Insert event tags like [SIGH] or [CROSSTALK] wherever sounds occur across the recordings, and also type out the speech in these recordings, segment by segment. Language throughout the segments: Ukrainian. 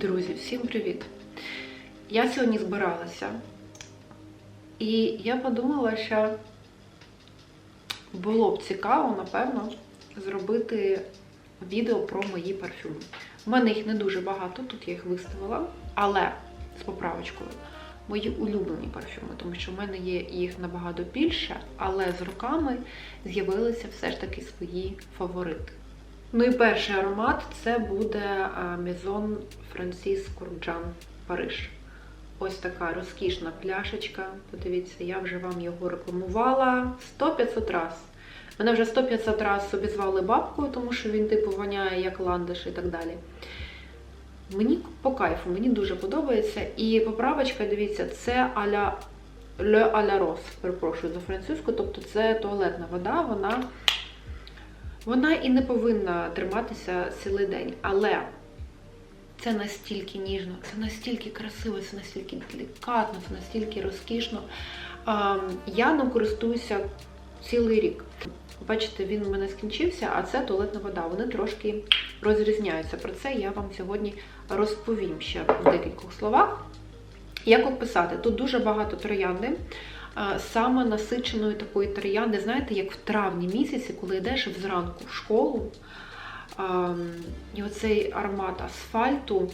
Друзі, всім привіт! Я сьогодні збиралася, і я подумала, що було б цікаво, напевно, зробити відео про мої парфюми. У мене їх не дуже багато, тут я їх виставила, але з поправочкою. Мої улюблені парфюми, тому що в мене є їх набагато більше, але з роками з'явилися все ж таки свої фаворити. Ну і перший аромат це буде Maison Francis Kurkdjian Париж. Ось така розкішна пляшечка. Подивіться, я вже вам його рекламувала 100-500 раз. Мене вже 100-500 раз собі звали бабкою, тому що він типу воняє як ландиш і так далі. Мені по кайфу, мені дуже подобається. І поправочка, дивіться, це аля Le à Rose, перепрошую за французьку, тобто це туалетна вода, вона вона і не повинна триматися цілий день. Але це настільки ніжно, це настільки красиво, це настільки делікатно, це настільки розкішно. Я ним користуюся цілий рік. Бачите, він у мене скінчився, а це туалетна вода. Вони трошки розрізняються. Про це я вам сьогодні розповім ще в декількох словах. Як описати? Тут дуже багато троянди, саме насиченої такої троянди, знаєте, як в травні місяці, коли йдеш зранку в школу, і оцей аромат асфальту,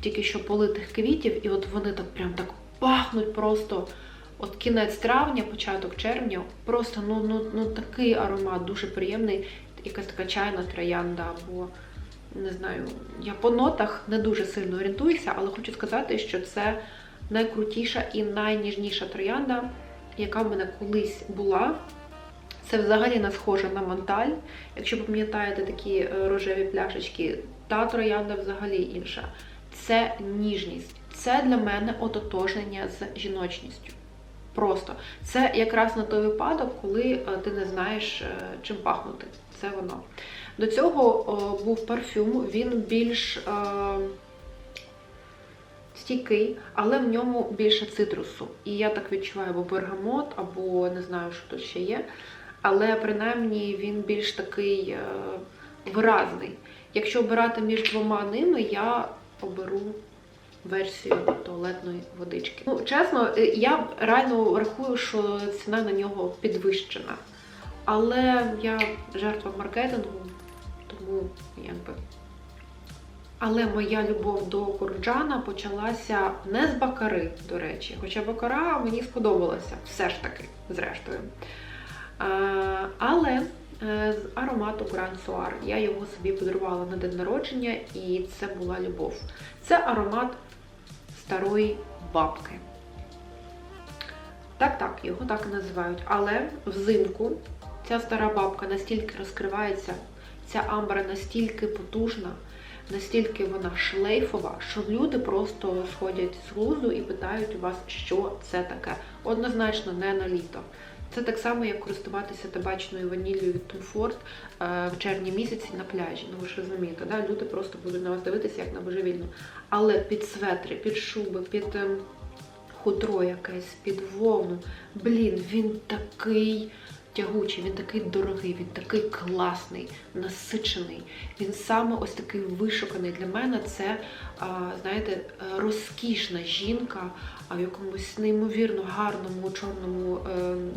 тільки що политих квітів, і от вони так прям так пахнуть просто. От кінець травня, початок червня, просто ну, ну, ну такий аромат, дуже приємний, якась така чайна троянда, або, не знаю, я по нотах не дуже сильно орієнтуюся, але хочу сказати, що це найкрутіша і найніжніша троянда, яка в мене колись була. Це взагалі не схоже на монталь. Якщо пам'ятаєте такі рожеві пляшечки, та троянда взагалі інша. Це ніжність. Це для мене ототожнення з жіночністю. Просто це якраз на той випадок, коли ти не знаєш, чим пахнути. Це воно. До цього був парфюм, він більш стійкий, але в ньому більше цитрусу. І я так відчуваю, або бергамот, або не знаю, що тут ще є. Але принаймні він більш такий виразний. Якщо обирати між двома ними, я оберу версію туалетної водички. Ну, чесно, я реально рахую, що ціна на нього підвищена. Але я жертва маркетингу, тому якби. Але моя любов до Курджана почалася не з бакари, до речі. Хоча бакара мені сподобалася, все ж таки, зрештою. Але з аромату Grand Soir. Я його собі подарувала на день народження, і це була любов. Це аромат старої бабки. Так, так, його так і називають. Але взимку ця стара бабка настільки розкривається, ця амбра настільки потужна, настільки вона шлейфова, що люди просто сходять з глузду і питають у вас, що це таке. Однозначно, не на літо. Це так само, як користуватися табачною ваніллю від Tom Ford в червні місяці на пляжі. Ну ви ж розумієте, да? люди просто будуть на вас дивитися, як на божевільну. Але під светри, під шуби, під хутро якесь, під вовну. Блін, він такий тягучий, він такий дорогий, він такий класний, насичений. Він саме ось такий вишуканий для мене. Це, знаєте, розкішна жінка в якомусь неймовірно гарному чорному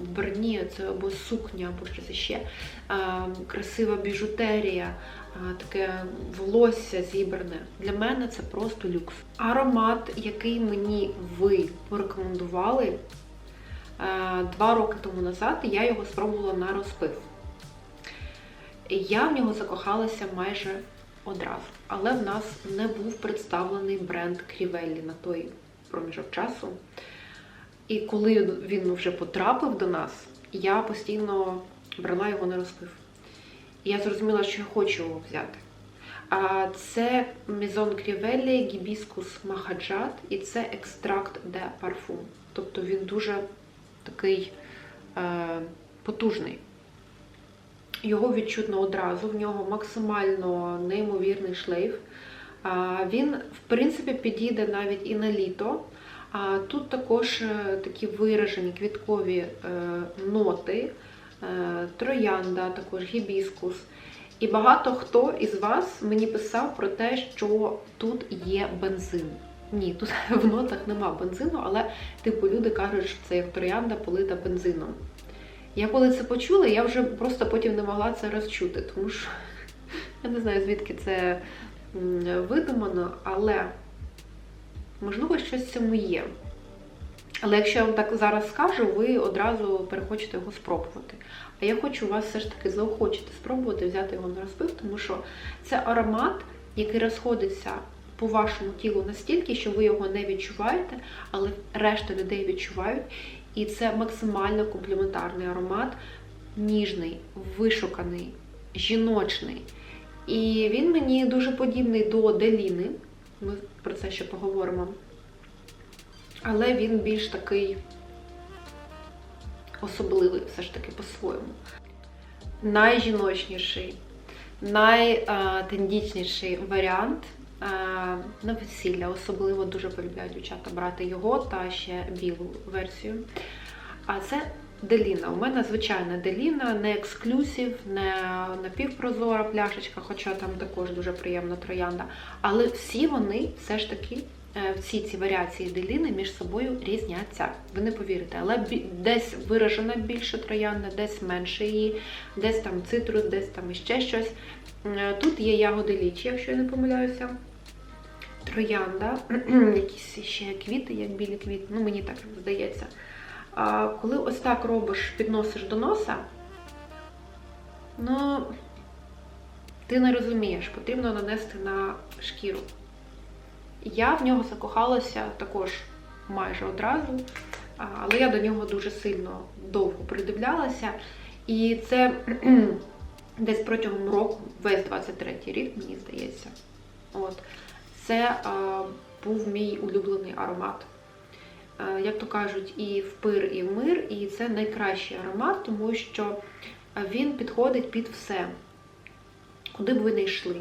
вбранні, це або сукня, або щось ще. Красива біжутерія, таке волосся зібране. Для мене це просто люкс. Аромат, який мені ви порекомендували. Два роки тому назад я його спробувала на розпив. Я в нього закохалася майже одразу, але в нас не був представлений бренд Крівеллі на той проміжок часу. І коли він вже потрапив до нас, я постійно брала його на розпив. І я зрозуміла, що я хочу його взяти. А Це Maison Crivelli Hibiscus Mahajat і це екстракт де парфум. Тобто він дуже такий е, потужний. Його відчутно одразу, в нього максимально неймовірний шлейф. Він, в принципі, підійде навіть і на літо. А Тут також такі виражені квіткові е, ноти, е, троянда, також гібіскус. І багато хто із вас мені писав про те, що тут є бензин. Ні, тут [LAUGHS] в нотах нема бензину, але типу люди кажуть, що це як троянда полита бензином. Я коли це почула, я вже просто потім не могла це розчути, тому що [LAUGHS] я не знаю, звідки це видумано, але можливо щось в цьому є. Але якщо я вам так зараз скажу, ви одразу перехочете його спробувати. А я хочу вас все ж таки заохочити спробувати взяти його на розпив, тому що це аромат, який розходиться по вашому тілу настільки, що ви його не відчуваєте, але решта людей відчувають. І це максимально комплементарний аромат, ніжний, вишуканий, жіночний. І він мені дуже подібний до Деліни. Ми про це ще поговоримо. Але він більш такий особливий, все ж таки, по-своєму. Найжіночніший, найтендічніший варіант на весілля. Особливо дуже полюбляють дівчата брати його та ще білу версію. А це Деліна. У мене звичайна Деліна, не ексклюзив, не напівпрозора пляшечка, хоча там також дуже приємна троянда. Але всі вони все ж таки, е, всі ці варіації Деліни між собою різняться. Ви не повірите, але десь виражена більше троянда, десь менше її, десь там цитрус, десь там іще щось. Е, Тут є ягоди лічі, якщо я не помиляюся. Троянда, [CLEARS THROAT] якісь ще квіти, як білі квіти, ну мені так здається. А коли ось так робиш, підносиш до носа, ну, ти не розумієш, потрібно нанести на шкіру. Я в нього закохалася також майже одразу, але я до нього дуже сильно довго придивлялася. І це [CLEARS THROAT] десь протягом року, весь 23-й рік, мені здається. От. Це а, був мій улюблений аромат. Е, як то кажуть, і в пир, і в мир, і це найкращий аромат, тому що він підходить під все, куди б ви не йшли.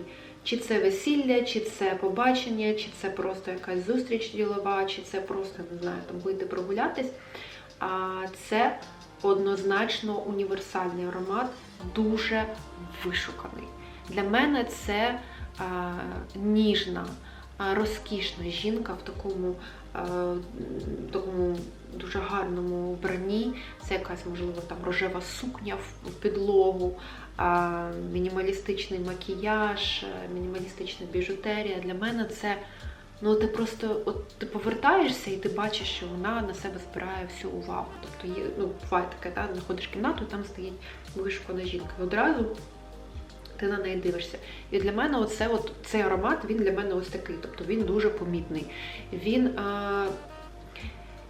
Чи це весілля, чи це побачення, чи це просто якась зустріч ділова, чи це просто, не знаю, там вийти прогулятись. А це однозначно універсальний аромат, дуже вишуканий. Для мене це а, ніжна, а, розкішна жінка в такому е, такому дуже гарному вбранні. Це якась, можливо, там рожева сукня в підлогу, а, мінімалістичний макіяж, е, мінімалістична біжутерія. Для мене це. Ну, ти просто от ти повертаєшся і ти бачиш, що вона на себе збирає всю увагу. Тобто є, ну, буває таке, та, знаходиш кімнату, там стоїть вишукана жінка. І одразу ти на неї дивишся. І для мене оце, от, цей аромат, він для мене ось такий. Тобто він дуже помітний. Він, а,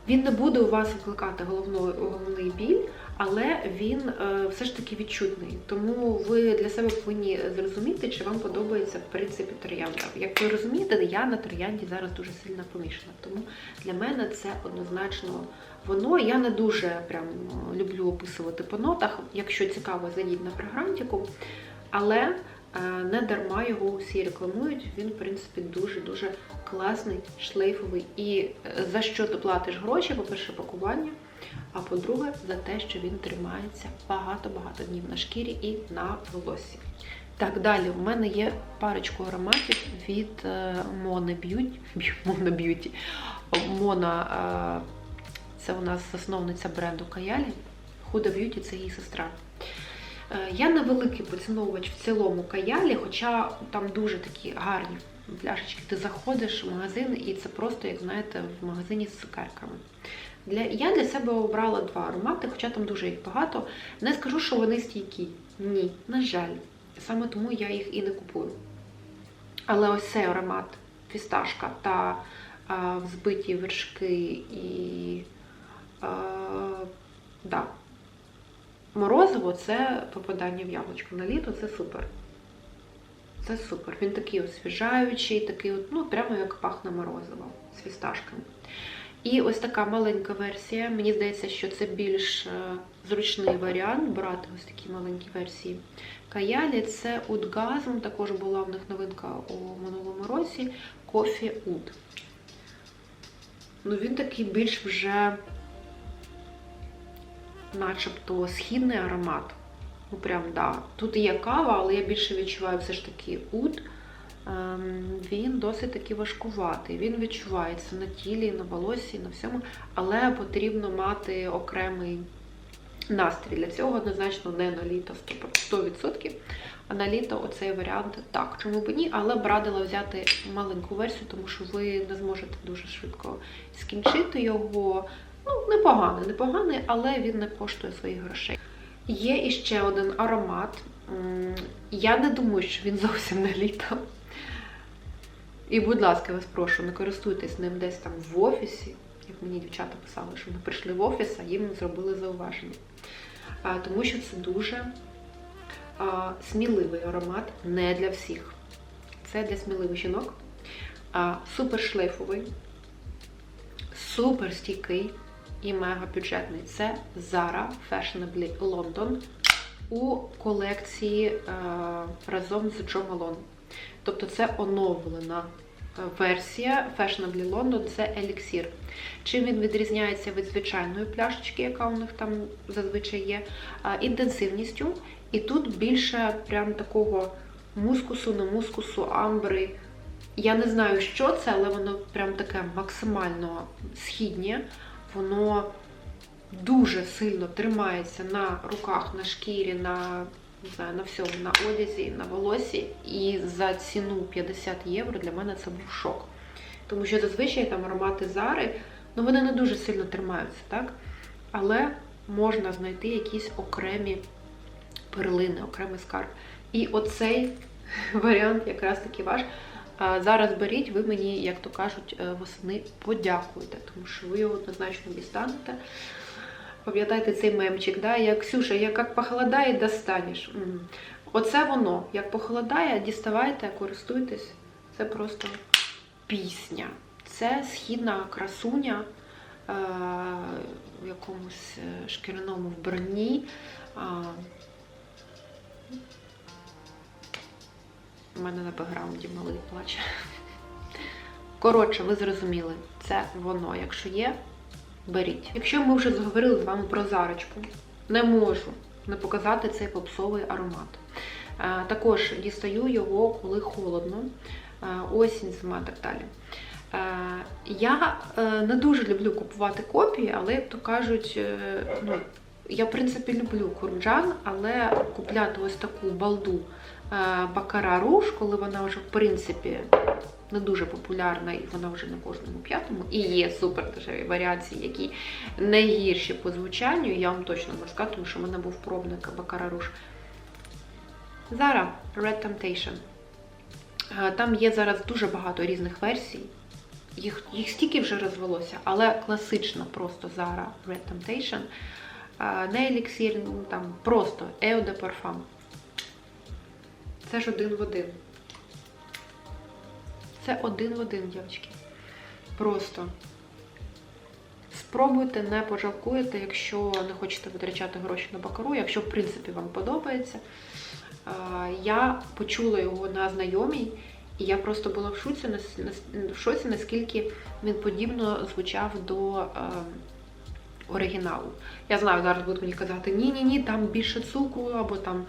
він не буде у вас викликати головний біль, але він е, все ж таки відчутний. Тому ви для себе повинні зрозуміти, чи вам подобається в принципі троянда. Як ви розумієте, я на троянді зараз дуже сильно помішана. Тому для мене це однозначно воно. Я не дуже прям люблю описувати по нотах. Якщо цікаво, зайдіть на програмтику. Але е, не дарма його усі рекламують. Він, в принципі, дуже-дуже класний, шлейфовий. І е, за що ти платиш гроші? По-перше, пакування, а по-друге, за те, що він тримається багато-багато днів на шкірі і на волоссі. Так, далі у мене є парочку ароматів від е, Beauty. [LAUGHS] Mona Beauty. Mona, е, це у нас засновниця бренду Каялі. Beauty це її сестра. Е, Я не великий поціновувач в цілому каялі, хоча там дуже такі гарні пляшечки. Ти заходиш в магазин, і це просто, як знаєте, в магазині з цукерками. Для, я для себе обрала два аромати, хоча там дуже їх багато. Не скажу, що вони стійкі. Ні, на жаль. Саме тому я їх і не купую. Але ось цей аромат фісташка та а, взбиті вершки і. А, да, Морозиво це попадання в яблучко на літо, це супер. Це супер. Він такий освіжаючий, такий, от, ну, прямо як пахне морозиво з фісташками. І ось така маленька версія. Мені здається, що це більш е, зручний варіант брати ось такі маленькі версії. Каялі це Удгазм, також була в них новинка у минулому році. Кофі Уд. Ну, він такий більш вже начебто східний аромат. Ну прям, да. Тут є кава, але я більше відчуваю все ж таки уд. Ем, Він досить таки важкуватий. Він відчувається на тілі, на волосі, на всьому, але потрібно мати окремий настрій. Для цього однозначно не на літо 100%, а на літо оцей варіант так. Чому б ні, але б радила взяти маленьку версію, тому що ви не зможете дуже швидко скінчити його. Ну, непоганий, непоганий, але він не коштує своїх грошей. Є іще один аромат. Я не думаю, що він зовсім на літо. І, будь ласка, вас прошу, не користуйтесь ним десь там в офісі. Як мені дівчата писали, що вони прийшли в офіс, а їм зробили зауваження. Тому що це дуже сміливий аромат, не для всіх. Це для сміливих жінок. А, супер шлейфовий, супер стійкий і мега бюджетний. Це Zara Fashionably London у колекції разом з Джо Малон. Тобто це оновлена е, версія Fashionably London, це еліксір. Чим він відрізняється від звичайної пляшечки, яка у них там зазвичай є, інтенсивністю. І тут більше прям такого мускусу, не мускусу, амбри. Я не знаю, що це, але воно прям таке максимально східнє. Воно дуже сильно тримається на руках, на шкірі, на не знаю, на всьому, на одязі, на волосі. І за ціну 50 євро для мене це був шок. Тому що зазвичай там аромати Зари, ну вони не дуже сильно тримаються, так? Але можна знайти якісь окремі перлини, окремий скарб. І оцей [LAUGHS] варіант якраз таки ваш. Зараз беріть, ви мені, як то кажуть, е, восени подякуєте, тому що ви його однозначно дістанете. Пам'ятаєте цей мемчик, да? як Ксюша, як, похолодає, достанеш. М. Оце воно. Як похолодає, діставайте, користуйтесь. Це просто пісня. Це східна красуня е, в якомусь е, шкіряному вбранні. А, У мене на бекграунді малий плаче. Коротше, ви зрозуміли, це воно. Якщо є, беріть. Якщо ми вже заговорили з вами про зарочку, не можу не показати цей попсовий аромат. Е, Також дістаю його, коли холодно, е, осінь, зима і так далі. Е, Я не дуже люблю купувати копії, але, як то кажуть, ну, я, в принципі, люблю курджан, але купляти ось таку балду Бакара Руж, коли вона вже, в принципі, не дуже популярна, і вона вже на кожному п'ятому. І є супер дешеві варіації, які не гірші по звучанню. Я вам точно можу сказати, тому що в мене був пробник Бакара Руж. Zara Red Temptation. Е, Там є зараз дуже багато різних версій. Їх, їх стільки вже розвелося, але класична просто Zara Red Temptation. Е, Не еліксір, ну там просто Eau de Parfum. Це ж один в один. Це один в один, дівчатки. Просто. Спробуйте, не пожалкуєте, якщо не хочете витрачати гроші на бакару, якщо, в принципі, вам подобається. Я почула його на знайомій, і я просто була в шоці, в шоці наскільки він подібно звучав до оригіналу. Я знаю, зараз будуть мені казати, ні-ні-ні, там більше цукру або там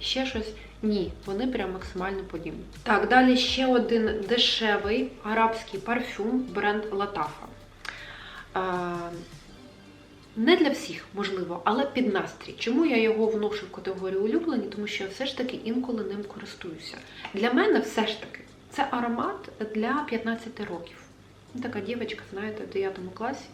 ще щось. Ні, вони прям максимально подібні. Так, далі ще один дешевий арабський парфюм бренд Латафа. Е, Не для всіх, можливо, але під настрій. Чому я його вношу в категорію улюблені? Тому що я все ж таки інколи ним користуюся. Для мене все ж таки це аромат для 15 років. Така дівчинка, знаєте, в 9 класі.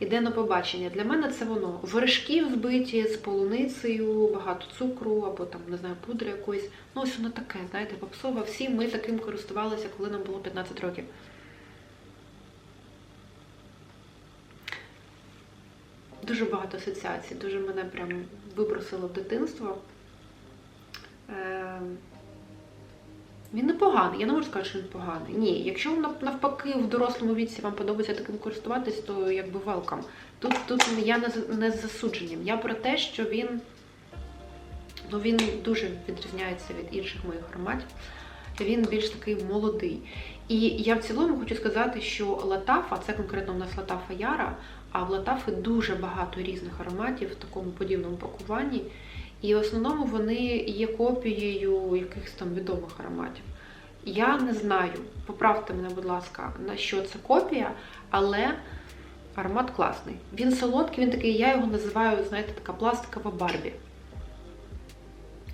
Іде на побачення. Для мене це воно. Вершки взбиті з полуницею, багато цукру або там, не знаю, пудри якоїсь. Ну, ось воно таке, знаєте, попсове. Всі ми таким користувалися, коли нам було 15 років. Дуже багато асоціацій, дуже мене прям вибросило в дитинство. Е, Він непоганий, я не можу сказати, що він поганий. Ні, якщо навпаки в дорослому віці вам подобається таким користуватись, то якби welcome. Тут, тут я не, не з засудженням. Я про те, що він, ну, він дуже відрізняється від інших моїх ароматів. Він більш такий молодий. І я в цілому хочу сказати, що Латафа, це конкретно у нас Латафа Яра, а в Латафи дуже багато різних ароматів в такому подібному пакуванні. І в основному вони є копією якихось там відомих ароматів. Я не знаю, поправте мене, будь ласка, на що це копія, але аромат класний. Він солодкий, він такий, я його називаю, знаєте, така пластикова Барбі.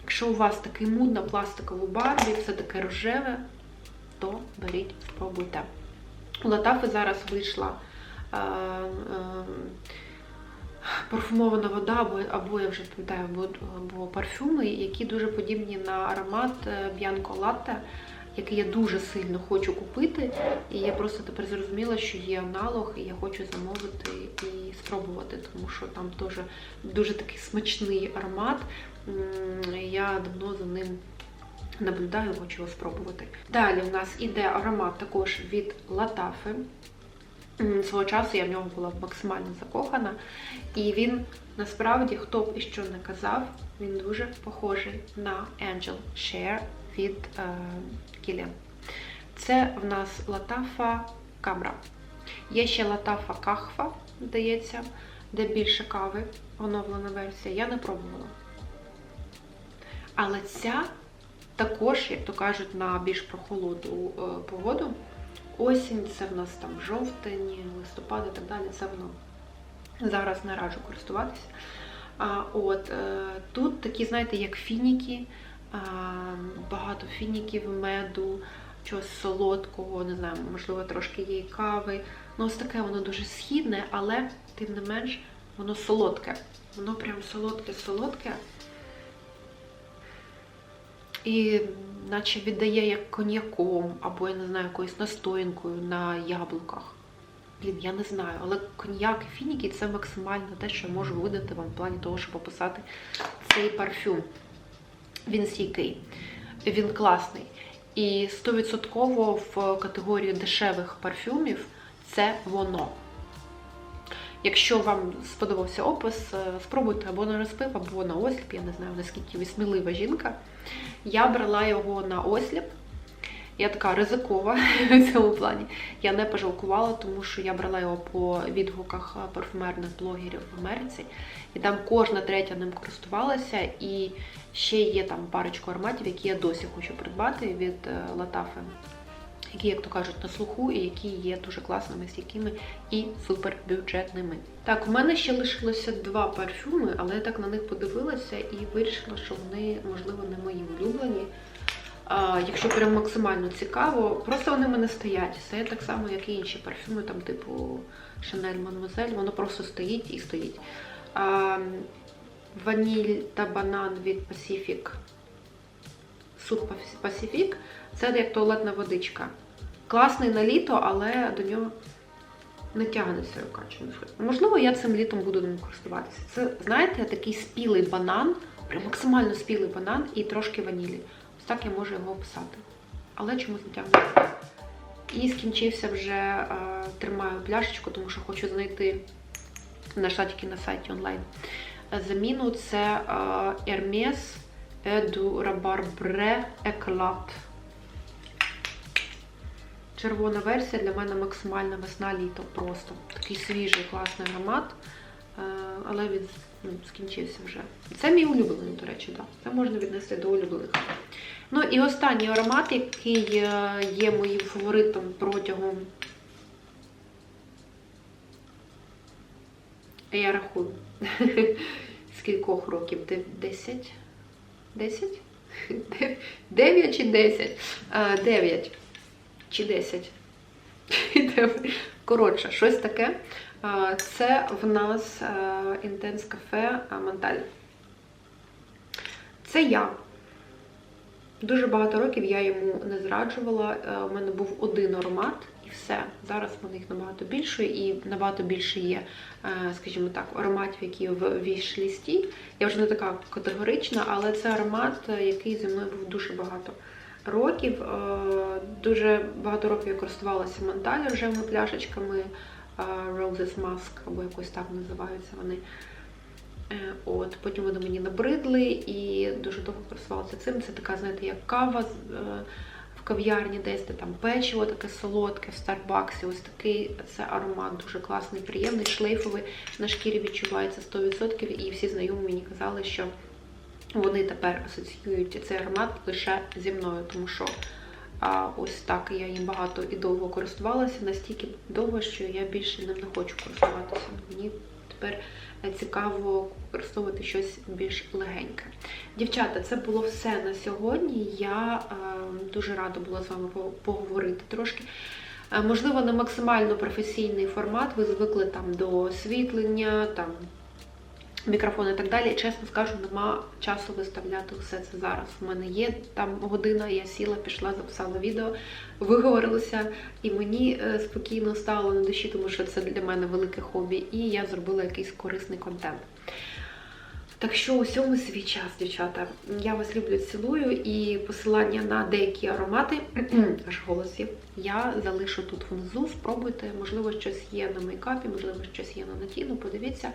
Якщо у вас такий муд на пластикову Барбі, все таке рожеве, то беріть, спробуйте. У Латафи зараз вийшла е, е, парфумована вода, або, або я вже пам'ятаю, або, або парфюми, які дуже подібні на аромат Bianco Latte, який я дуже сильно хочу купити. І я просто тепер зрозуміла, що є аналог, і я хочу замовити і спробувати, тому що там теж дуже такий смачний аромат. Я давно за ним наблюдаю, хочу його спробувати. Далі в нас іде аромат також від Латафи. Свого часу я в нього була максимально закохана. І він насправді, хто б і що не казав, він дуже похожий на Angel Share від е, Kilian. Це в нас Латафа Камра. Є ще Латафа Кахфа, здається, де більше кави, оновлена версія. Я не пробувала. Але ця також, як то кажуть, на більш прохолоду е, погоду. Осінь, це в нас там жовтень, листопад і так далі. Це воно зараз не раджу користуватися. А, от, е, Тут такі, знаєте, як фініки, а, багато фініків, меду, чогось солодкого, не знаю, можливо, трошки є кави. Ну, ось таке воно дуже східне, але тим не менш воно солодке. Воно прям солодке-солодке. І наче віддає як коньяком, або, я не знаю, якоюсь настоянкою на яблуках. Блін, я не знаю, але коньяк і фініки це максимально те, що я можу видати вам в плані того, щоб описати цей парфюм. Він стійкий, він класний. І 100% в категорії дешевих парфюмів це воно. Якщо вам сподобався опис, е, спробуйте або на розпив, або на осліп. Я не знаю, наскільки ви смілива жінка. Я брала його на осліп. Я така ризикова [LAUGHS] в цьому плані. Я не пожалкувала, тому що я брала його по відгуках парфюмерних блогерів в Америці. І там кожна третя ним користувалася. І ще є там парочку ароматів, які я досі хочу придбати від Латафи. Які, як то кажуть, на слуху, і які є дуже класними, стійкими і супербюджетними. Так, у мене ще лишилося два парфюми, але я так на них подивилася і вирішила, що вони, можливо, не мої улюблені. А, Якщо прям максимально цікаво, просто вони в мене стоять. Це так само, як і інші парфюми, там, типу Chanel Mademoiselle, воно просто стоїть і стоїть. А, Ваніль та банан від Pacific. Суд Pacific. Це як туалетна водичка. Класний на літо, але до нього не тягнеться рука чомусь. Можливо, я цим літом буду ним користуватися. Це, знаєте, такий спілий банан, прям максимально спілий банан і трошки ванілі. Ось так я можу його описати. Але чомусь не тягнеться. І скінчився вже, е, тримаю пляшечку, тому що хочу знайти, знайшла тільки на сайті онлайн. Заміну це е, Hermes Edu Rabarbre Eclat. Червона версія для мене максимальна весна-літо. Просто такий свіжий, класний аромат, е, але він ну, скінчився вже. Це мій улюблений, до речі, так. Це можна віднести до улюблених. Ну і останній аромат, який є моїм фаворитом протягом. Я рахую. [LAUGHS] Скількох років? 10? 10? 9 чи 10? 9 чи 10. Коротше, щось таке. Це в нас Intense Cafe Монталь. Це я. Дуже багато років я йому не зраджувала. У мене був один аромат і все. Зараз в їх набагато більше, і набагато більше є, скажімо так, ароматів, які в віш-лісті. Я вже не така категорична, але це аромат, який зі мною був дуже багато років. Дуже багато років я користувалася Монталь рожевими пляшечками Roses Mask, або якось так називаються вони. От, Потім вони мені набридли і дуже довго користувалася цим. Це така, знаєте, як кава в кав'ярні, десь де там печиво таке солодке, в Старбаксі. Ось такий це аромат, дуже класний, приємний, шлейфовий. На шкірі відчувається 100%. І всі знайомі мені казали, що вони тепер асоціюють цей аромат лише зі мною, тому що а, ось так я їм багато і довго користувалася, настільки довго, що я більше ним не хочу користуватися. Мені тепер е, цікаво використовувати щось більш легеньке. Дівчата, це було все на сьогодні. Я е, дуже рада була з вами по- поговорити трошки. Е, Можливо, не максимально професійний формат, ви звикли там до освітлення, там мікрофон і так далі. Чесно скажу, нема часу виставляти все це зараз. У мене є там година, я сіла, пішла, записала відео, виговорилася, і мені е, спокійно стало на душі, тому що це для мене велике хобі, і я зробила якийсь корисний контент. Так що усьому свій час, дівчата. Я вас люблю, цілую, і посилання на деякі аромати, [CLEARS THROAT] аж голосів, я залишу тут внизу. Спробуйте, можливо, щось є на мейкапі, можливо, щось є на натіну. Подивіться.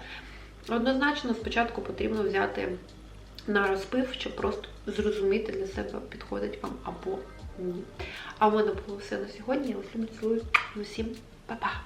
Однозначно, спочатку потрібно взяти на розпив, щоб просто зрозуміти для себе, підходить вам або ні. А в мене було все на сьогодні. Я вас люблю, цілую. Усім па-па!